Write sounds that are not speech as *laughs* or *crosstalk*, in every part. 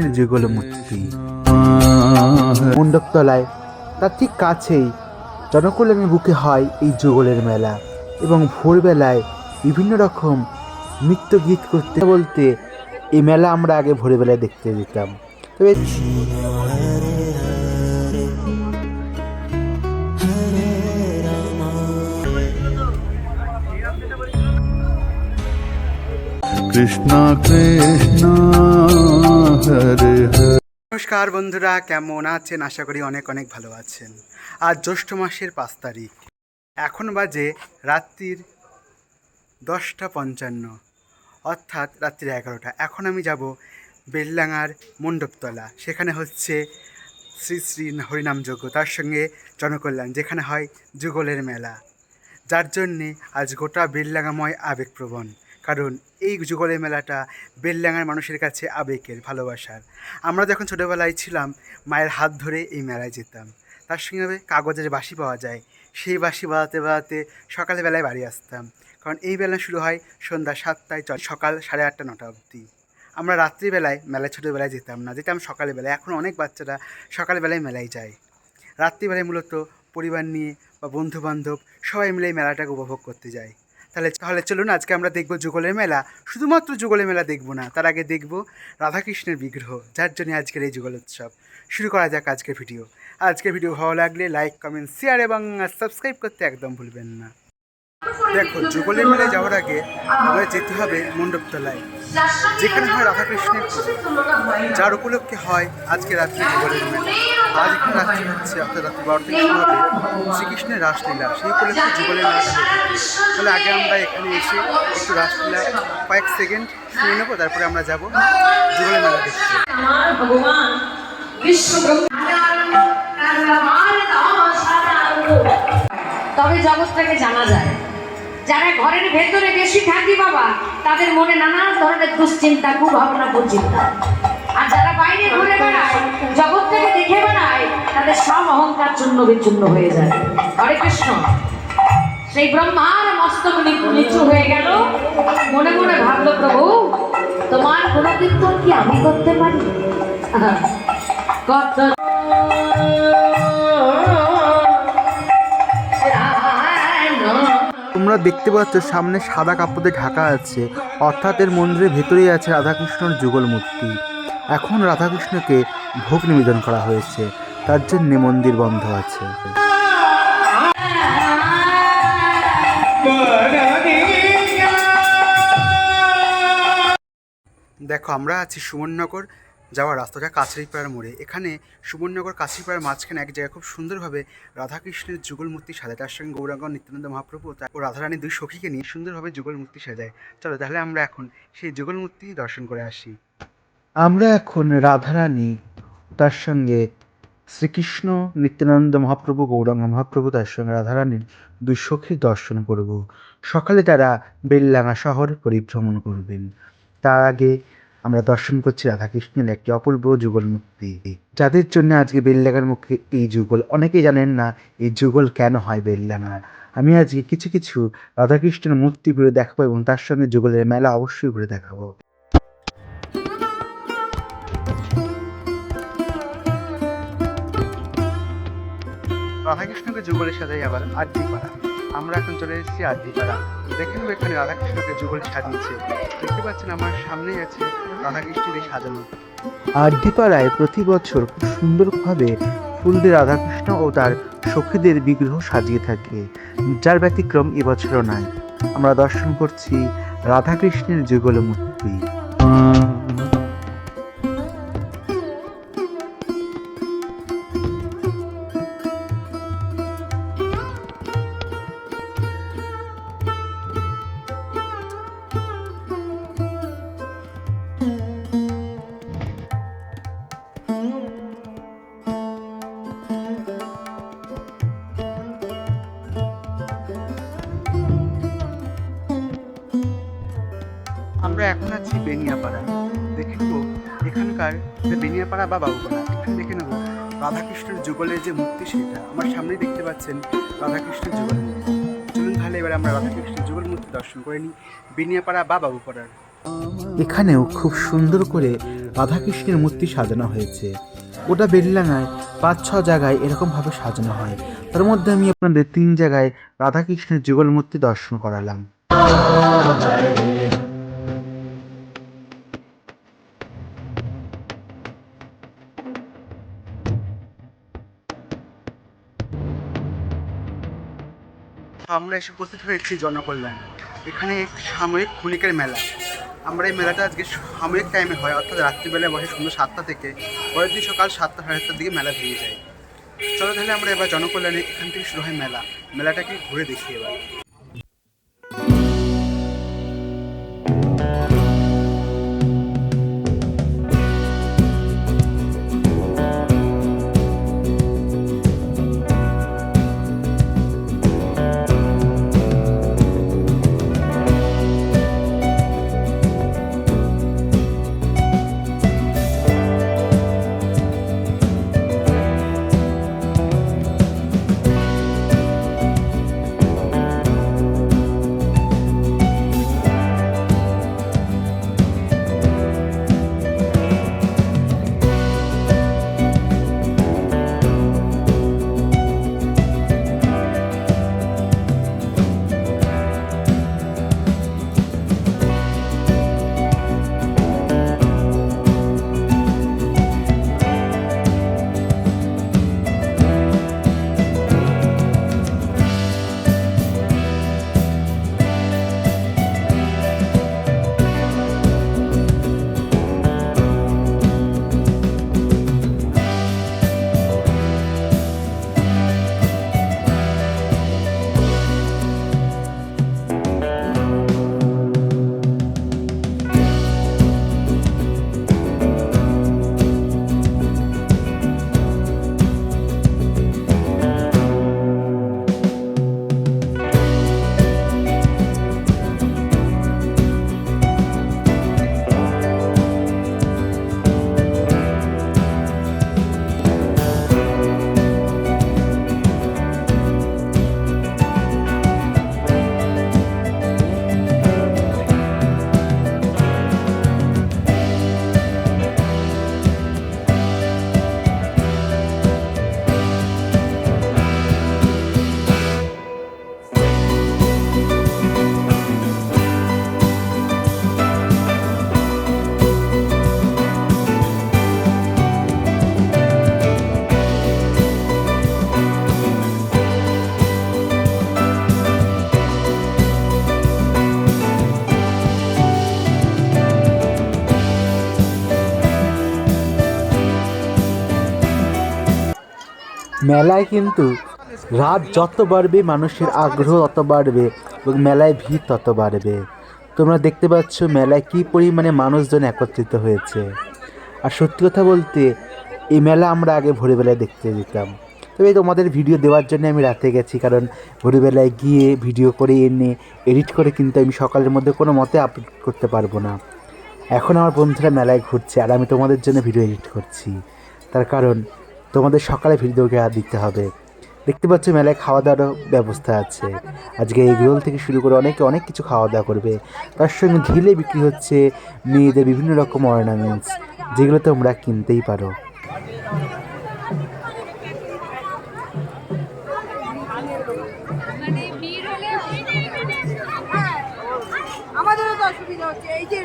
যুগল মূর্তি মণ্ডপতলায় তার ঠিক কাছেই জনকল্যাণের বুকে হয় এই যুগলের মেলা এবং ভোরবেলায় বিভিন্ন রকম নৃত্য গীত করতে বলতে এই মেলা আমরা আগে ভোরবেলায় দেখতে যেতাম। তবে কৃষ্ণ কৃষ্ণ হরে নমস্কার বন্ধুরা, কেমন আছেন? আশা করি অনেক অনেক ভালো আছেন। আজ জ্যৈষ্ঠ মাসের পাঁচ তারিখ। এখন বাজে রাত্রির দশটা পঞ্চান্ন। অর্থাৎ রাত্রির এগারোটা। এখন আমি যাব বেলডাঙার মণ্ডপতলা। সেখানে হচ্ছে শ্রী শ্রী হরিনাম যজ্ঞ, তার সঙ্গে জনকল্যাণ, যেখানে হয় যুগলের মেলা। যার জন্যে আজ গোটা বেলডাঙাময় আবেগপ্রবণ। কারণ এই যুগলের মেলাটা বেলডাঙার মানুষের কাছে আবেগের ভালোবাসার। আমরা যখন ছোটোবেলায় ছিলাম, মায়ের হাত ধরে এই মেলায় যেতাম। তার সঙ্গে কাগজের বাঁশি পাওয়া যায়। সেই বাঁশি বাজাতে বাজাতে সকালবেলায় বাড়ি আসতাম। কারণ এই বেলা শুরু হয় সন্ধ্যা সাতটায় চল সকাল সাড়ে আটটা, নটা অবধি। আমরা রাত্রিবেলায় মেলায়, ছোটোবেলায় যেতাম না। যেতাম সকালবেলায়। এখন অনেক বাচ্চারা সকালবেলায় মেলায় যায়। রাত্রিবেলায় মূলত পরিবার নিয়ে বা বন্ধু বান্ধব সবাই মিলে এই মেলাটাকে উপভোগ করতে যায়। তাহলে তাহলে চলুন আজকে আমরা দেখব যুগলের মেলা। শুধুমাত্র যুগলের মেলা দেখব না, তার আগে দেখব রাধাকৃষ্ণের বিগ্রহ, যার জন্য আজকের এই যুগল উৎসব। শুরু করা যাক আজকের ভিডিও। আজকের ভিডিও ভালো লাগলে লাইক কমেন্ট শেয়ার এবং সাবস্ক্রাইব করতে একদম ভুলবেন না। দেখো, যুগলের মেলায় যাওয়ার আগে আমাদের যেতে হবে মণ্ডপতলায়, যেখানে হয় রাধাকৃষ্ণের যার উপলক্ষে হয় আজকে রাত্রে যুগলের মেলা। আজ এখানে রাত্রি হচ্ছে অর্থাৎ রাত্রি বারোটা থেকে শুরু হবে শ্রীকৃষ্ণের রাসলীলা। সেই উপলক্ষে যুগলের হয়ে তাহলে আগে আমরা এখানে এসে একটু রাসলীলা কয়েক সেকেন্ড শুনে নেব তারপরে আমরা যাব যুগলের মেলা দেখতে। ভগবান তবে জগৎটাকে জানা যায় যারা ঘরের ভেতরে বেশি থাকি বাবা তাদের মনে নানা ধরনের দুশ্চিন্তা কুভাবনা কুচিন্তা। আর যারা বাইরে ঘুরে বেড়ায় দেখে বেড়ায় তাদের সব অহংকার চূর্ণ বিচূর্ণ হয়ে যায়। হরে কৃষ্ণ। সেই ব্রহ্মার মস্তক নিচু হয়ে গেল। মনে মনে ভাবলো, প্রভু, তোমার কোনো কীর্তন কি আমি করতে পারি? *laughs* কত তোমরা দেখতে পাচ্ছ, সামনে সাদা কাপড়ে ঢাকা আছে। অর্থাৎ এর মন্দিরের ভেতরেই আছে রাধাকৃষ্ণর যুগল মূর্তি এখন রাধাকৃষ্ণকে ভোগ নিবেদন করা হয়েছে। তার জন্যে মন্দির বন্ধ আছে। দেখো আমরা আছি সুবর্ণনগর যাওয়ার রাস্তাটা কাছারিপাড়ার মোড়ে। এখানে সুমননগর কাছারিপাড়ার মাঝখানে এক জায়গায় খুব সুন্দরভাবে রাধাকৃষ্ণের যুগল মূর্তি সাজায়। তার সঙ্গে গৌরাঙ্গ নিত্যানন্দ মহাপ্রভু ও রাধারানী দুই সখীকে নিয়ে সুন্দরভাবে যুগল মূর্তি সাজায়। চলো তাহলে আমরা এখন সেই যুগল মূর্তি দর্শন করে আসি। আমরা এখন রাধারানী তার সঙ্গে শ্রীকৃষ্ণ নিত্যানন্দ মহাপ্রভু, গৌরাঙ্গ মহাপ্রভু, তার সঙ্গে রাধারানীর দুই সখীর দর্শন করব। সকালে তারা বেললাঙা শহর পরিভ্রমণ করবেন। তার আগে আমরা দর্শন করছি রাধাকৃষ্ণের একটি অপূর্ব যুগল মূর্তি যাদের জন্য আজকে বেললাগার মুখে এই যুগল, অনেকেই জানেন না এই যুগল কেন হয় বেললাঙার আমি আজকে কিছু কিছু রাধাকৃষ্ণের মূর্তি ঘুরে দেখাবো এবং তার সঙ্গে যুগলের মেলা অবশ্যই ঘুরে দেখাবো। রাধাকৃষ্ণকে যুগলে সাজাই আবার আদ্যিপাড়া আমরা এখন চলে এসেছি আদ্যিপাড়া দেখে নেব এখানে রাধাকৃষ্ণকে যুগলে সাজিয়েছে। দেখতে পাচ্ছেন আমার সামনেই আছে রাধাকৃষ্ণের এই সাজানো। আড্ডিপাড়ায় প্রতি বছর খুব সুন্দরভাবে ফুল দিয়ে রাধাকৃষ্ণ ও তার সখীদের বিগ্রহ সাজিয়ে থাকে, যার ব্যতিক্রম এবছরও নাই। আমরা দর্শন করছি রাধাকৃষ্ণের যুগল মূর্তি। আমরা এখন আছি বেনিয়াপাড়া। দেখে নেব, এখানকার যে বেনিয়াপাড়া বা বাবুপাড়া, এখানে দেখে নেব। রাধাকৃষ্ণের যুগলের যে মূর্তি সেটা, আমার সামনেই দেখতে পাচ্ছেন রাধাকৃষ্ণের যুগল মূর্তি। চলুন তাহলে এবার আমরা রাধাকৃষ্ণের যুগল মূর্তি দর্শন করে নিই, বেনিয়াপাড়া বা বাবুপাড়ার। এখানেও খুব সুন্দর করে রাধাকৃষ্ণের মূর্তি সাজানো হয়েছে। ওটা বেললাঙায় পাঁচ, ছ জায়গায় এরকমভাবে সাজানো হয়। তার মধ্যে আমি আপনাদের তিন জায়গায় রাধাকৃষ্ণের যুগল মূর্তি দর্শন করালাম। আমরা এসে উপস্থিত হয়েছি জনকল্যাণ। এখানে সাময়িক ক্ষণিকের মেলা। আমরা এই মেলাটা আজকে সাময়িক টাইমে হয়, অর্থাৎ রাত্রিবেলায় বসে সন্ধ্যা সাতটা থেকে পরের দিন সকাল সাতটা সাড়ে সাতটার দিকে মেলা ভেঙে যায়। চলো তাহলে আমরা এবার জনকল্যাণে এখান থেকে শুরু হয় মেলা। মেলাটাকে ঘুরে দেখি এবার। মেলায় কিন্তু রাত যত বাড়বে, মানুষের আগ্রহ তত বাড়বে এবং মেলায় ভিড় তত বাড়বে। তোমরা দেখতে পাচ্ছ মেলায় কী পরিমাণে মানুষজন একত্রিত হয়েছে। আর সত্যি কথা বলতে, এই মেলা আমরা আগে ভোরবেলায় দেখতে যেতাম। তবে তোমাদের ভিডিও দেওয়ার জন্য আমি রাতে গেছি, কারণ ভোরবেলায় গিয়ে ভিডিও করে এনে, এডিট করে কিন্তু আমি সকালের মধ্যে কোনো মতে আপলোড করতে পারব না। এখন আমার বন্ধুরা মেলায় ঘুরছে, আর আমি তোমাদের জন্য ভিডিও এডিট করছি। তার কারণ তোমাদের সকালে ভিডিওকে দিতে হবে। দেখতে পাচ্ছ মেলায় খাওয়া দাওয়ারও ব্যবস্থা আছে। আজকে এই এগরোল থেকে শুরু করে অনেকে অনেক কিছু খাওয়া দাওয়া করবে। তার সঙ্গে ঝিলে বিক্রি হচ্ছে মেয়েদের বিভিন্ন রকম অর্নামেন্টস যেগুলো তোমরা কিনতেই পারো। আমাদেরও তো অসুবিধা হচ্ছে। এই যে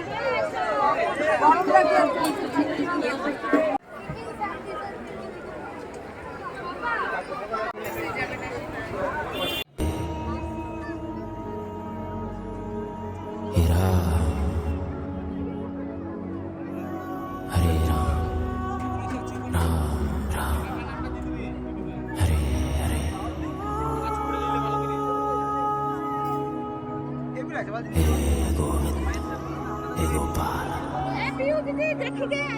देखिए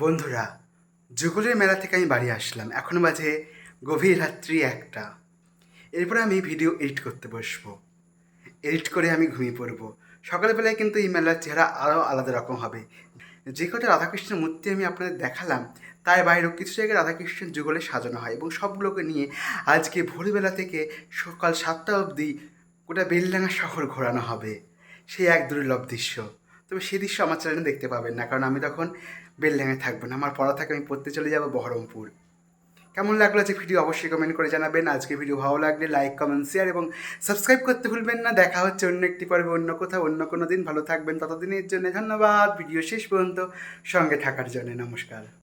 বন্ধুরা, যুগলের মেলা থেকে আমি বাড়ি আসলাম। এখন বাজে গভীর রাত্রি একটা। এরপরে আমি ভিডিও এডিট করতে বসবো। এডিট করে আমি ঘুমিয়ে পড়ব। সকালবেলায় কিন্তু এই মেলার চেহারা আরও আলাদা রকম হবে। যে কটা রাধাকৃষ্ণের মূর্তি আমি আপনাদের দেখালাম, তার বাইরেও কিছু জায়গায় রাধাকৃষ্ণের যুগলে সাজানো হয় এবং সবগুলোকে নিয়ে আজকে ভোরবেলা থেকে সকাল সাতটা অবধি গোটা বেলডাঙ্গা শহর ঘোরানো হবে। সেই এক দুর্লভ দৃশ্য। তবে সেই দৃশ্য আমার চ্যানেলে দেখতে পাবেন না, কারণ আমি তখন বেলডাঙ্গায় থাকব না। আমার পড়া থাকে আমি পড়তে চলে যাব বহরমপুর। কেমন লাগল যে ভিডিও অবশ্যই কমেন্ট করে জানাবেন। আজকে ভিডিও ভালো লাগলে লাইক কমেন্ট শেয়ার এবং সাবস্ক্রাইব করতে ভুলবেন না। দেখা হচ্ছে অন্য একটি পর্বে, অন্য কোথাও, অন্য কোনো দিন। ভালো থাকবেন। ততদিনের জন্য ধন্যবাদ। ভিডিও শেষ পর্যন্ত সঙ্গে থাকার জন্য নমস্কার।